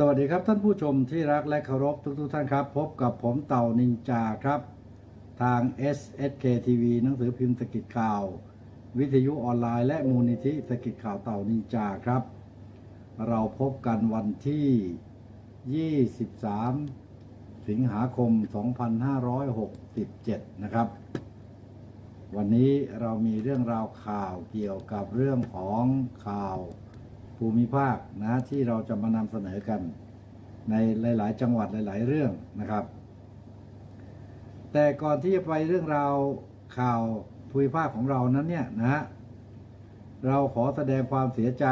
สวัสดีครับท่านผู้ชมที่รักและเคารพทุกทท่านครับ พบกับผมเต่านินจาครับ ทาง SSK TV หนังสือพิมพ์สกิจข่าว วิทยุออนไลน์และมูลนิธิสกิจข่าวเต่านินจาครับ เราพบกันวันที่ 23 สิงหาคม 2567 นะครับ วันนี้เรามีเรื่องราวข่าวเกี่ยวกับเรื่องของข่าว ภูมิภาคนะที่เราจะมานำเสนอกัน ในหลาย ๆ จังหวัดหลาย ๆ เรื่องนะครับ แต่ก่อนที่จะไปเรื่องราวข่าวภูมิภาคของเรานั้นเนี่ยนะฮะเราขอแสดงความเสียใจ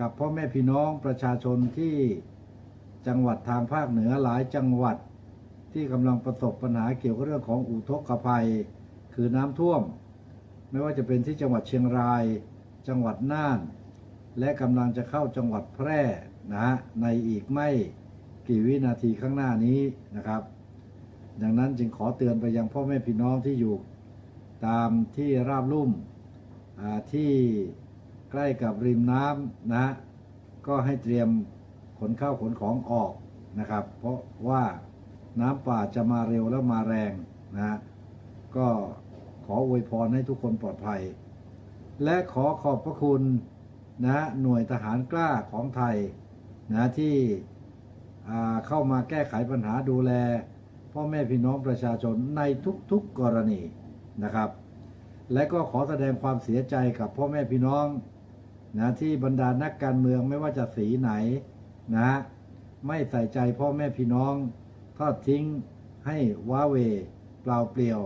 กับพ่อแม่พี่น้องประชาชนที่จังหวัดทางภาคเหนือหลายจังหวัดที่กำลังประสบปัญหาเกี่ยวกับเรื่องของอุทกภัย คือน้ำท่วม ไม่ว่าจะเป็นที่จังหวัดเชียงราย จังหวัดน่าน และกำลังจะเข้าจังหวัดแพร่นะฮะในอีกไม่กี่วินาทีข้างหน้านี้นะครับ ดังนั้นจึงขอเตือนไปยังพ่อแม่พี่น้องที่อยู่ตามที่ราบลุ่มที่ใกล้กับริมน้ำนะ ก็ให้เตรียมขนข้าวขนของออกนะครับ เพราะว่าน้ำป่าจะมาเร็วแล้วมาแรงนะก็ขออวยพรให้ทุกคนปลอดภัย และขอขอบพระคุณ นะหน่วยทหารกล้าของไทยนะที่เข้ามาแก้ไขปัญหาดูแล พ่อแม่พี่น้องประชาชนในทุกๆกรณีนะครับ และก็ขอแสดงความเสียใจกับพ่อแม่พี่น้องนะที่บรรดานักการเมืองไม่ว่าจะสีไหนนะไม่ใส่ใจพ่อแม่พี่น้องทอดทิ้งให้ว้าเวเปล่าเปลี่ยว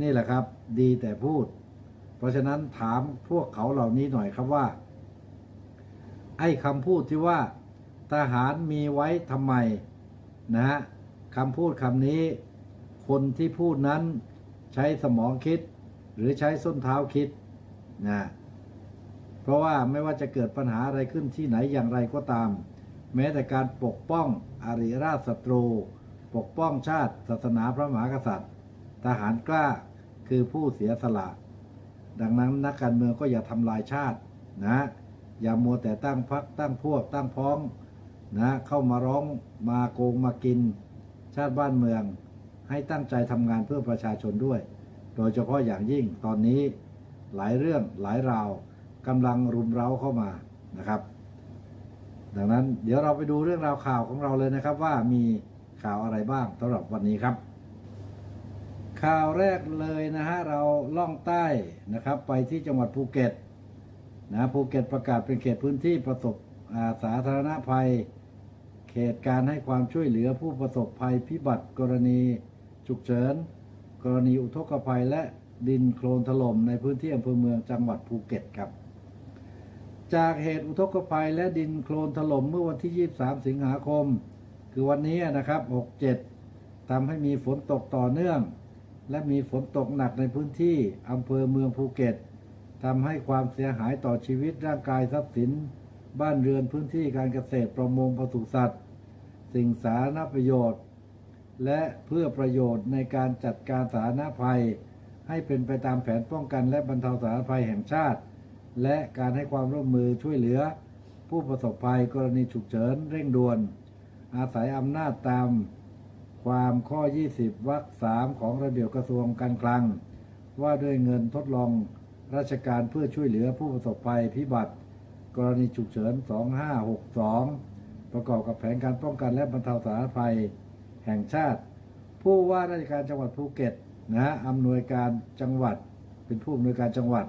นี่แหละครับ ดีแต่พูด เพราะฉะนั้นถามพวกเขาเหล่านี้หน่อยครับว่า ไอ้คำพูดที่ว่าทหารมีไว้ทำไมนะฮะคำพูดคำนี้ คนที่พูดนั้นใช้สมองคิด หรือใช้ส้นเท้าคิดนะเพราะว่าไม่ว่าจะเกิดปัญหาอะไรขึ้นที่ไหนอย่างไรก็ตาม แม้แต่การปกป้องอริราชศัตรู ปกป้องชาติ ศาสนาพระมหากษัตริย์ ทหารกล้าคือผู้เสียสละ ดังนั้นนักการเมืองก็อย่าทำลายชาตินะ อย่ามัวแต่ตั้งพักตั้งพวกตั้งพ้องนะเข้ามาร้องมาโกงมากิน ชาติบ้านเมือง ให้ตั้งใจทำงานเพื่อประชาชนด้วย โดยเฉพาะอย่างยิ่งตอนนี้หลายเรื่องหลายราวกำลังรุมเร้าเข้ามานะครับ ดังนั้นเดี๋ยวเราไปดูเรื่องราวข่าวของเราเลยนะครับว่ามีข่าวอะไรบ้างสำหรับวันนี้ครับ ข่าวแรกเลยนะฮะเราล่องใต้นะครับ ไปที่จังหวัดภูเก็ต นะภูเก็ตประกาศเป็นเขตพื้นที่ประสบสาธารณภัย เขตการให้ความช่วยเหลือผู้ประสบภัยพิบัติกรณีฉุกเฉิน กรณีอุทกภัยและดินโคลนถล่มในพื้นที่อำเภอเมืองจังหวัดภูเก็ตครับ จากเหตุอุทกภัยและดินโคลนถล่มเมื่อวันที่ 23 สิงหาคม คือวันนี้นะครับ 67ทำให้มีฝนตกต่อเนื่อง และมีฝนตกหนักในพื้นที่อำเภอเมืองภูเก็ต ทำให้ความเสียหายต่อชีวิตร่างกายทรัพย์สิน บ้านเรือนพื้นที่การเกษตรประมงปศุสัตว์ สิ่งสาธารณประโยชน์ และเพื่อประโยชน์ในการจัดการสาธารณภัย ให้เป็นไปตามแผนป้องกันและบรรเทาสาธารณภัยแห่งชาติ และการให้ความร่วมมือช่วยเหลือ ผู้ประสบภัยกรณีฉุกเฉินเร่งด่วน อาศัยอำนาจตามความข้อ 20 วรรคสามของระเบียบกระทรวงการคลัง ว่าด้วยเงินทดลอง ราชการเพื่อช่วยเหลือผู้ประสบภัยพิบัติ กรณีฉุกเฉิน 2562 ประกอบกับแผนการป้องกันและบรรเทาสาธารณภัยแห่งชาติ ผู้ว่าราชการจังหวัดภูเก็ตนะอำนวยการจังหวัด เป็นผู้อำนวยการจังหวัด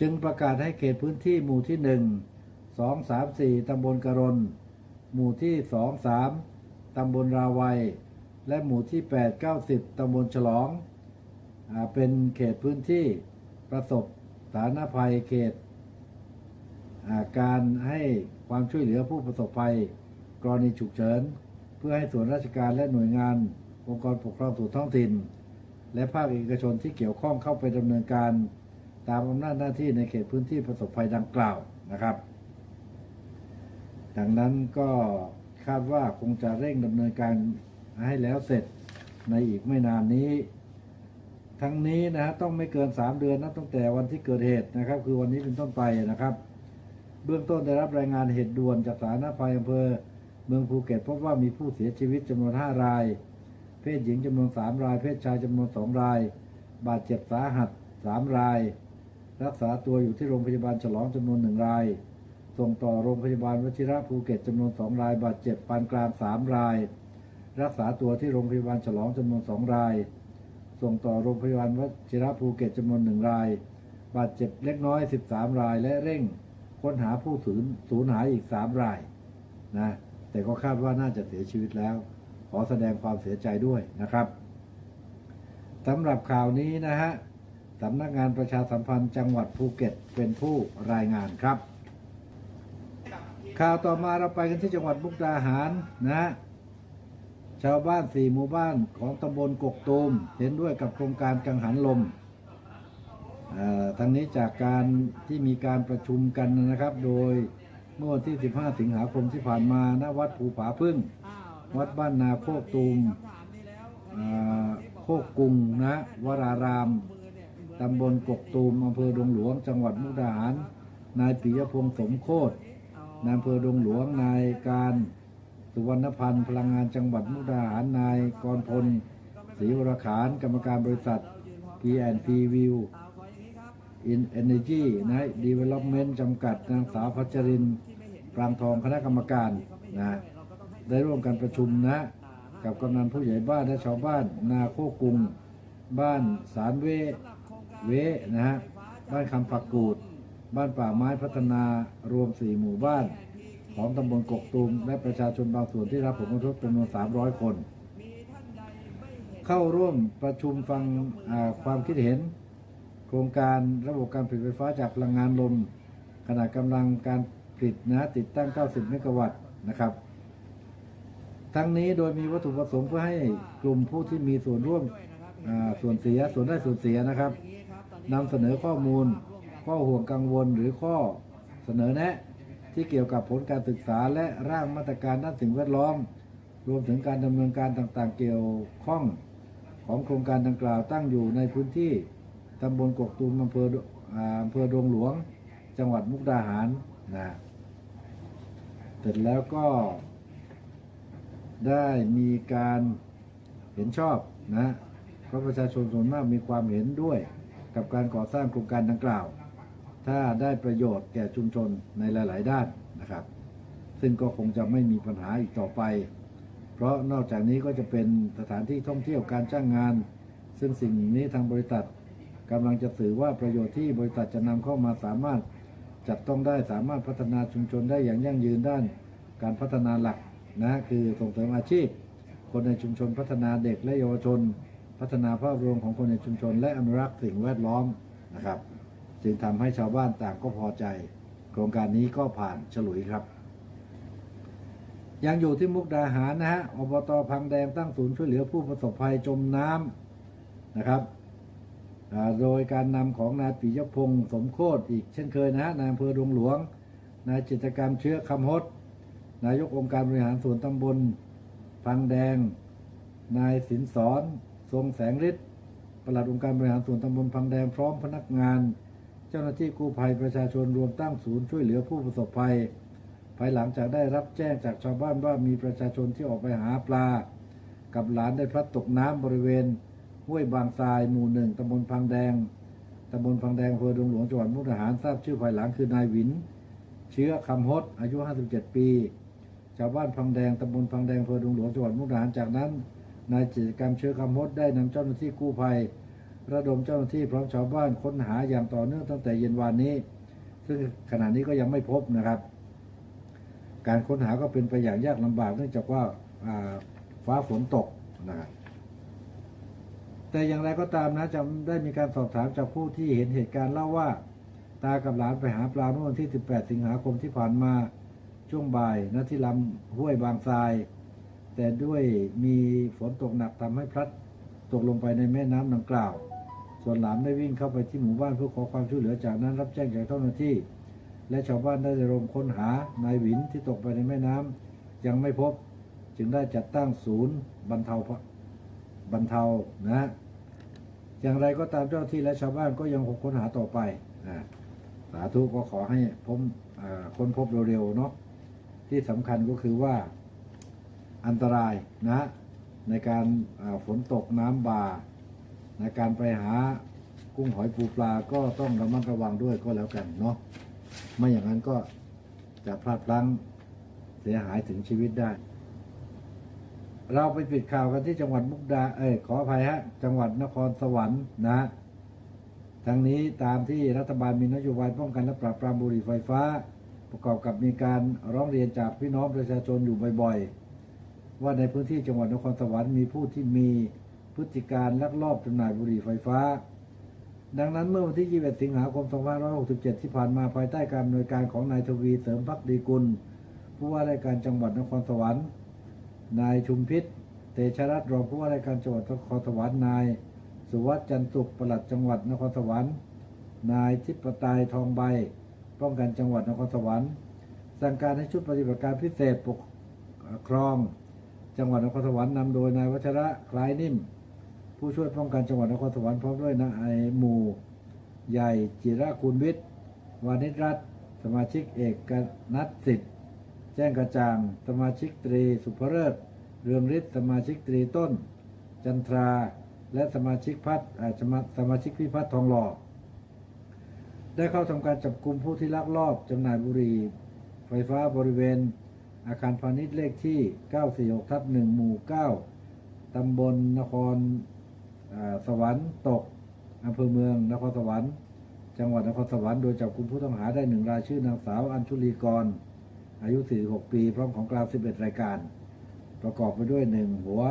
จึงประกาศให้เขตพื้นที่หมู่ที่ 1 2 3 4 ตำบลกรณหมู่ที่ 2 3 ตำบลราวัย และหมู่ที่ 8 90 ตำบลฉลองอเป็นเขตพื้นที่ ประสบสาธารณภัยเขตาการให้ความช่วยเหลือผู้ประสบภัย กรณีฉุกเฉิน เพื่อให้ส่วนราชการและหน่วยงาน องค์กรปกครองส่วนท้องถิ่น และภาคเอกชนที่เกี่ยวข้องเข้าไปดำเนินการ ตามอำนาจหน้าที่ในเขตพื้นที่ประสบภัยดังกล่าวนะครับ ดังนั้นก็คาดว่าคงจะเร่งดำเนินการให้แล้วเสร็จในอีกไม่นานนี้ ทั้งนี้นะฮะต้องไม่เกิน 3 เดือนนับตั้งแต่วันที่เกิดเหตุนะครับ คือวันนี้เป็นต้นไปนะครับ เบื้องต้นได้รับรายงานเหตุด่วนจากสาธารณภัยอำเภอ เมืองภูเก็ตพบว่ามีผู้เสียชีวิตจำนวน 5 ราย เพศหญิงจำนวน 3 ราย เพศชายจำนวน 2 ราย บาดเจ็บสาหัส 3 ราย รักษาตัวอยู่ที่โรงพยาบาลฉลองจำนวน 1 ราย ส่งต่อโรงพยาบาลวชิระภูเก็ตจำนวน 2 ราย บาดเจ็บปานกลาง 3 ราย รักษาตัวที่โรงพยาบาลฉลองจำนวน 2 ราย ส่งต่อโรงพยาบาลวชิระภูเก็ตจำนวน1ราย บาดเจ็บเล็กน้อย 13 ราย และเร่งค้นหาผู้สูญสูญหายอีก 3 รายนะแต่ก็คาดว่าน่าจะเสียชีวิตแล้ว ขอแสดงความเสียใจด้วยนะครับสำหรับข่าวนี้นะฮะสำนักงานประชาสัมพันธ์จังหวัดภูเก็ตเป็นผู้รายงานครับ ข่าวต่อมาเราไปกันที่จังหวัดมุกดาหารนะฮะ ชาวบ้านสี่หมู่บ้านของตำบลกกตูมเห็นด้วยกับโครงการกังหันลมเอ่อทั้งนี้จากการที่มีการประชุมกันนะครับ โดยเมื่อวันที่ 15 สิงหาคมที่ผ่านมาณวัดภูผาพึ่ง วัดบ้านนาโคกตูมอ่าโคกกุงนะวรารามตำบลกกตูมอำเภอดงหลวง จังหวัดมุกดาหาร นายปิยพงษ์สมโคตรนายอำเภอดงหลวงนายการ สุวรรณพันธ์พลังงานจังหวัดมุกดาหารนายกรพลศรีวรขานกรรมการบริษัท P&P View In Energy นะ Development จำกัดนางสาวพัชรินปรางทองคณะกรรมการนะได้ร่วมกันประชุมนะ กับกำนันผู้ใหญ่บ้านและชาวบ้าน นาโคกุง บ้านสารเวเวนะฮะบ้านคำปักกูด บ้านป่าไม้พัฒนารวมสี่หมู่บ้าน ของตำบลกกตูมและประชาชนบางส่วนที่รับผลกระทบจำนวน 300 คน เข้าร่วมประชุมฟังความคิดเห็น โครงการระบบการผลิตไฟฟ้าจากพลังงานลม ขนาดกำลังการผลิตนะติดตั้ง 90 เมกะวัตต์นะครับ ทั้งนี้โดยมีวัตถุประสงค์เพื่อให้กลุ่มผู้ที่มีส่วนร่วมส่วนเสียส่วนได้ส่วนเสียนะครับนำเสนอข้อมูล ข้อห่วงกังวลหรือข้อเสนอแนะ ที่เกี่ยวกับผลการศึกษาและร่างมาตรการด้านสิ่งแวดล้อม รวมถึงการดำเนินการต่างๆ เกี่ยวข้องของโครงการดังกล่าวตั้งอยู่ในพื้นที่ตำบลกกตูมอำเภออ่าอำเภอดงหลวง จังหวัดมุกดาหารนะเสร็จแล้วก็ ได้มีการเห็นชอบนะเพราะประชาชนส่วนมากมีความเห็นด้วยกับการก่อสร้างโครงการดังกล่าว ถ้าได้ประโยชน์แก่ชุมชนในหลาย ๆ ด้านนะครับ ซึ่งก็คงจะไม่มีปัญหาอีกต่อไป เพราะนอกจากนี้ก็จะเป็นสถานที่ท่องเที่ยวการจ้างงาน ซึ่งสิ่งนี้ทางบริษัทกำลังจะสื่อว่าประโยชน์ที่บริษัทจะนำเข้ามาสามารถจับต้องได้สามารถพัฒนาชุมชนได้อย่างยั่งยืนด้าน การพัฒนาหลักนะคือส่งเสริมอาชีพ คนในชุมชนพัฒนาเด็กและเยาวชน พัฒนาภาพรวมของคนในชุมชน และอนุรักษ์สิ่งแวดล้อมนะครับ จึงทำให้ชาวบ้านต่างก็พอใจ โครงการนี้ก็ผ่านฉลุยครับ ยังอยู่ที่มุกดาหารนะฮะอบตพังแดงตั้งศูนย์ช่วยเหลือผู้ประสบภัยจมน้ำนะครับโดยการนำของนายปิยพงศ์สมโคตรอีกเช่นเคยนะฮะนายอำเภอดวงหลวง นายจิตกรรมเชื้อคำฮดนายกองค์การบริหารส่วนตำบลพังแดง นายสินสอน ทรงแสงฤทธิ์ปลัดองค์การบริหารส่วนตำบลพังแดงพร้อมพนักงาน จ้าหน้าที่กู้ภัยประชาชนรวมตั้งศูนย์ช่วยเหลือผู้ประสบภัย ภายหลังจากได้รับแจ้งจากชาวบ้านว่ามีประชาชนที่ออกไปหาปลา กับหลานได้พลัดตกน้ำบริเวณห้วยบางทรายหมู่หนึ่งตำบลพังแดงตำบลพังแดงอำเภอดงหลวงจังหวัดมุกดาหารทราบชื่อภายหลังคือนายหวิน เชื้อคำฮดอายุ 57 ปี ชาวบ้านพังแดงตำบลพังแดงอำเภอดงหลวงจังหวัดมุกดาหารจากนั้น นายกิจกรรมเชื้อคำฮดได้นำเจ้าหน้าที่กู้ภัย ระดมเจ้าหน้าที่พร้อมชาวบ้านค้นหาอย่างต่อเนื่องตั้งแต่เย็นวานนี้ ซึ่งขณะนี้ก็ยังไม่พบนะครับ การค้นหาก็เป็นไปอย่างยากลำบากเนื่องจากว่าอ่าฟ้าฝนตกนะครับแต่อย่างไรก็ตามนะจะได้มีการสอบถามจากผู้ที่เห็นเหตุการณ์เล่าว่า ตากับหลานไปหาปลาเมื่อวันที่ 18 สิงหาคมที่ผ่านมาช่วงบ่ายณที่ลำห้วยบางทราย แต่ด้วยมีฝนตกหนักทำให้พลัดตกลงไปในแม่น้ำดังกล่าว ส่วนหลานได้วิ่งเข้าไปที่หมู่บ้านเพื่อขอความช่วยเหลือจากนั้นรับแจ้งจากเจ้าหน้าที่ และชาวบ้านได้ระดมค้นหานายหวินที่ตกไปในแม่น้ำยังไม่พบจึงได้จัดตั้งศูนย์บรรเทาบรรเทานะอย่างไรก็ตามเจ้าหน้าที่และชาวบ้านก็ยังคงค้นหาต่อไปนะสาธุก็ขอให้พบค้นพบเร็วๆเนาะที่สำคัญก็คือว่าอันตรายนะในการฝนตกน้ำบ่า ในการไปหากุ้งหอยปูปลาก็ต้องระมัดระวังด้วยก็แล้วกันเนาะไม่อย่างนั้นก็จะพลาดพลั้งเสียหายถึงชีวิตได้ เราไปปิดข่าวกันที่จังหวัดมุกดา เอ้ยขออภัยฮะ จังหวัดนครสวรรค์นะทั้งนี้ตามที่รัฐบาลมีนโยบายป้องกันและปราบปรามบุหรี่ไฟฟ้า ประกอบกับมีการร้องเรียนจากพี่น้องประชาชนอยู่บ่อย ๆ ว่าในพื้นที่จังหวัดนครสวรรค์มีผู้ที่มี พฤติการลักลอบจำหน่ายบุหรี่ไฟฟ้า ดังนั้นเมื่อวันที่ 21 สิงหาคม 2567 ที่ผ่านมาภายใต้การอำนวยการของนายทวีเสริมพักดีกุล ผู้ว่าราชการจังหวัดนครสวรรค์ นายชุมพิษเตชะรัตน์รองผู้ว่าราชการจังหวัดนครสวรรค์นาย สุวัสด์จันทร์สุขปลัดจังหวัดนครสวรรค์ นายทิพตายทองใบ ป้องกันจังหวัดนครสวรรค์ สั่งการให้ชุดปฏิบัติการพิเศษปกครอง จังหวัดนครสวรรค์นำโดยนายวัชระคล้ายนิ่ม ผู้ช่วยป้องกันจังหวัดนครสวรรค์พร้อมด้วยนายหมู่ใหญ่จิระคุณวิทย์วานิชรัตน์สมาชิกเอกนัทสิทธิ์แจ้งกระจ่าง สมาชิกตรีสุภเริศเรืองฤทธิ์สมาชิกตรีต้น จันทราและสมาชิกพัฒน์อ่าสมาสมาชิกพิพัฒน์ทองหล่อได้เข้าทำการจับกลุ่มผู้ที่ลักลอบจำหน่ายบุหรี่ไฟฟ้าบริเวณ อาคารพาณิชย์เลขที่ 946ทับ1หมู่ 9 ตำบลนคร สวรรค์ตกอำเภอเมืองนครสวรรค์ จังหวัดนครสวรรค์โดยจับกลุ่มผู้ต้องหาได้หนึ่งรายชื่อนางสาวอัญชุลีกร อายุ 46 ปี พร้อมของกลาง 11 รายการ ประกอบไปด้วย1หัว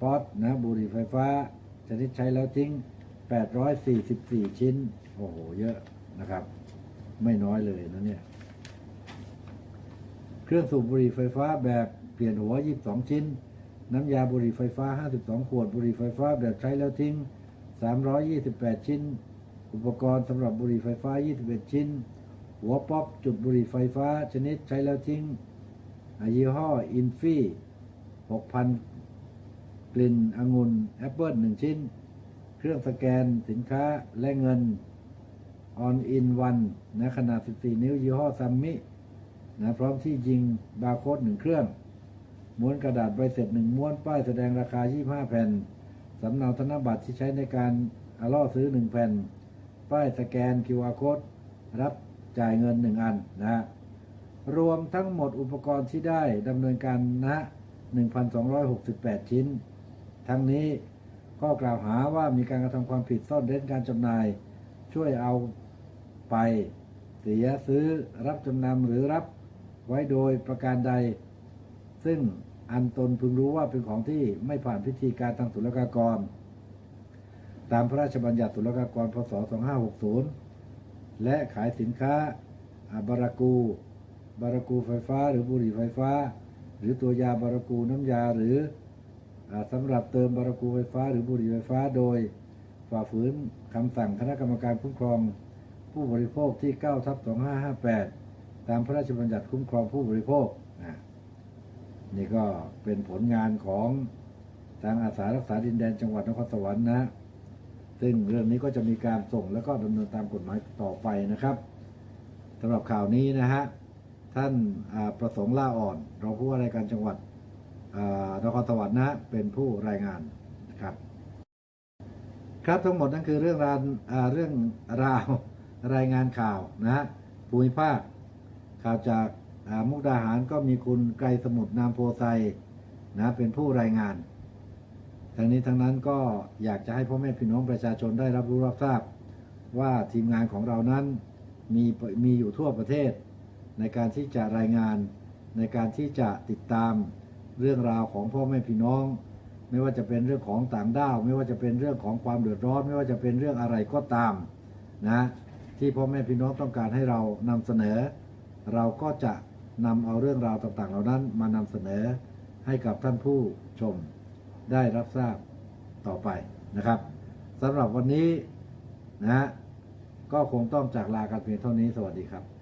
ป๊อตนะบุหรี่ไฟฟ้าชนิดใช้แล้วทิ้ง 844 ชิ้น โอ้โห เยอะนะครับ ไม่น้อยเลยนะเนี่ย เครื่องสูบบุหรี่ไฟฟ้าแบบเปลี่ยนหัว 22 ชิ้น น้ำยาบุหรี่ไฟฟ้า 52 ขวด บุหรี่ไฟฟ้าแบบใช้แล้วทิ้ง 328 ชิ้น อุปกรณ์สำหรับบุหรี่ไฟฟ้า 21 ชิ้น หัวป๊อปจุดบุหรี่ไฟฟ้าชนิดใช้แล้วทิ้งอยี่ห้ออินฟี่ 6,000 กลิ่นองุ่นแอปเปิล1ชิ้น เครื่องสแกนสินค้าและเงิน On in One นะขนาด 14 นิ้วยี่ห้อซัมมินะพร้อมที่ยิงบาร์โค้ด1เครื่อง ม้วนกระดาษใบเสร็จ1ม้วนป้ายแสดงราคา 25 แผ่น สำเนาธนบัตรที่ใช้ในการอาล่อซื้อ 1 แผ่น ป้ายสแกน QR code รับจ่ายเงิน 1 อันนะฮะรวมทั้งหมดอุปกรณ์ที่ได้ดำเนินการณ1,268 ชิ้น ทั้งนี้ก็กล่าวหาว่ามีการกระทำความผิดซ่อนเร้นการจำหน่าย ช่วยเอาไป เสียซื้อรับจำนำหรือรับไว้โดยประการใด ซึ่ง อันตนพึงรู้ว่าเป็นของที่ไม่ผ่านพิธีการทางศุลกากร ตามพระราชบัญญัติศุลกากร พศ 2560 และขายสินค้าอาบารากู บารากูไฟฟ้า หรือบุหรี่ไฟฟ้า หรือตัวยาบารากูน้ำยาหรืออสำหรับเติมบารากูไฟฟ้า หรือบุหรี่ไฟฟ้าโดยฝ่าฝืนคำสั่งคณะกรรมการคุ้มครอง ผู้บริโภคที่9ทับ2558 ตามพระราชบัญญัติคุ้มครองผู้บริโภคนะ นี่ก็เป็นผลงานของทางอาสารักษาดินแดนจังหวัดนครสวรรค์นะ ซึ่งเรื่องนี้ก็จะมีการส่งแล้วก็ดำเนินตามกฎหมายต่อไปนะครับสำหรับข่าวนี้นะฮะ ท่านาประสงค์ล่าอ่อนรองผู้ว่าราชการจังหวัดนครสวรรค์นะ เป็นผู้รายงานนครับ ครับทั้งหมดนั่นคือเรื่องราวเรื่องราวรายงานข่าวนะฮะภูมิภาคข่าวจาก มุกดาหารก็มีคุณไกรสมุทรนามโพไซนะเป็นผู้รายงาน ทั้งนี้ทั้งนั้นก็อยากจะให้พ่อแม่พี่น้องประชาชนได้รับรู้รับทราบ ว่าทีมงานของเรานั้นมีมีอยู่ทั่วประเทศ ในการที่จะรายงาน ในการที่จะติดตามเรื่องราวของพ่อแม่พี่น้อง ไม่ว่าจะเป็นเรื่องของต่างด้าว ไม่ว่าจะเป็นเรื่องของความเดือดร้อน ไม่ว่าจะเป็นเรื่องอะไรก็ตามนะที่พ่อแม่พี่น้องต้องการให้เรานำเสนอ เราก็จะ นำเอาเรื่องราวต่างๆ เหล่านั้นมานำเสนอให้กับท่านผู้ชมได้รับทราบต่อไปนะครับสำหรับวันนี้นะฮะก็คงต้องจากลากันเพียงเท่านี้สวัสดีครับ